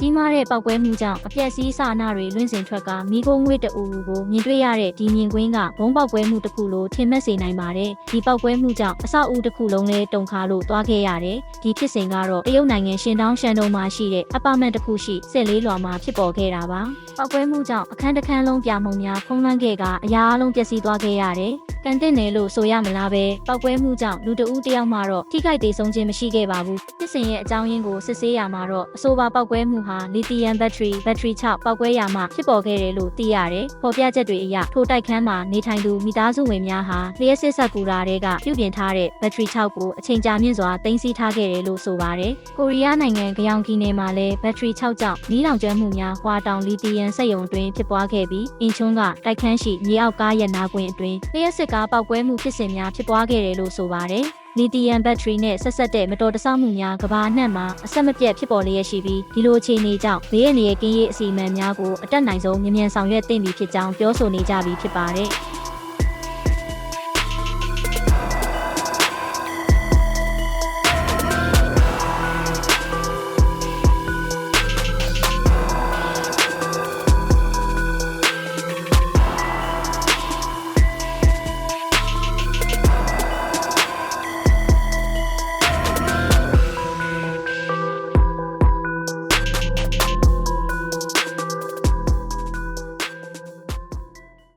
ကြီးမားတဲ့ပောက်ကွဲမှုကြောင့်အပြက်စီးစာနာတွေလွင့်စင်ထွက်ကမိခိုးငွေ့တူကိုမြင်တွေ့ရတဲ့ဒီမြင်ကွင်းကဘုံပောက်ကွဲမှုတစ်ခုလိုထင်မှတ်စေနိုင်ပါတယ်ဒီပောက်ကွဲမှုကြောင့်အဆောက်အဦတစ်ခုလုံးလည်းတုန်ခါလို့တွားခဲ့ရတယ်ဒီဖြစ်စဉ်ကတော့တရုတ်နိုင်ငံရှင်တောင်းရှန်တုံမှာရှိတဲ့အပါမန့်တစ်ခုရှိစစ်လေးလွာမှာဖြစ်ပေါ်ခဲ့တာပါပောက်ကွဲမှုကြောင့်အခန်းတစ်ခန်းလုံးပြာမှုန်များဖုံးလွှမ်းခဲ့ကအရာအလုံးပျက်စီးသွားခဲ့ရတယ်ကန်တင်တယ်လို့ဆိုရမလားပဲပောက်ကွဲမှုကြောင့်လူတဦးတစ်ယောက်မှတော့ထိခိုက်ဒေဆုံးခြင်းမရှိခဲ့ပါဘူးဖြစ်စဉ်ရဲ့အကြောင်းရင်းကိုစစ်ဆေးရမှာတော့အဆိုပါပောက်ကွဲမှုဟာလီသီယမ်ဘက်ထရီဘက်ထရီ6ပောက်ကွဲရာမှဖြစ်ပေါ်ခဲ့တယ်လို့သိရတယ်ဖော်ပြချက်တွေအရထိုတိုက်ခန်းမှာနေထိုင်သူမိသားစုဝင်များဟာလျှက်စစ်ဆက်ကူတာတွေကပြုပြင်ထားတဲ့ဘက်ထရီ6ကိုအချိန်ကြာမြင့်စွာတင်စီထားခဲ့တယ်လို့ဆိုပါတယ်ကိုရီးယားနိုင်ငံဂယောင်ကီနယ်မှာလည်းဘက်ထရီ6ကြောင့်နီးလောင်ကျွမ်းမှုများဟွာတောင်လီသီယမ်စက်ရုံအတွင်းဖြစ်ပွားခဲ့ပြီးအင်ချွန်းကတိုက်ခန်းရှိမြေအောက်ကားရနာကွင်းအတွင်းလျှက်စစ်ကားပောက်ကွဲမှုဖြစ်စဉ်များဖြစ်ပွားခဲ့တယ်လို့ဆိုပါတယ် လီသီယမ်ဘက်ထရီနဲ့ဆက်ဆက်တဲ့မတော်တဆမှုများကဘာနှံ့မှာအဆက်မပြတ်ဖြစ်ပေါ်လျက်ရှိပြီးဒီလိုအခြေအနေကြောင့်ဘေးရန်ရဲ့ကင်းရေးအစီအမံများကိုအတက်နိုင်ဆုံးမြန်မြန်ဆောင်ရွက်သင့်ပြီဖြစ်ကြောင်းပြောဆိုနေကြပြီဖြစ်ပါတယ်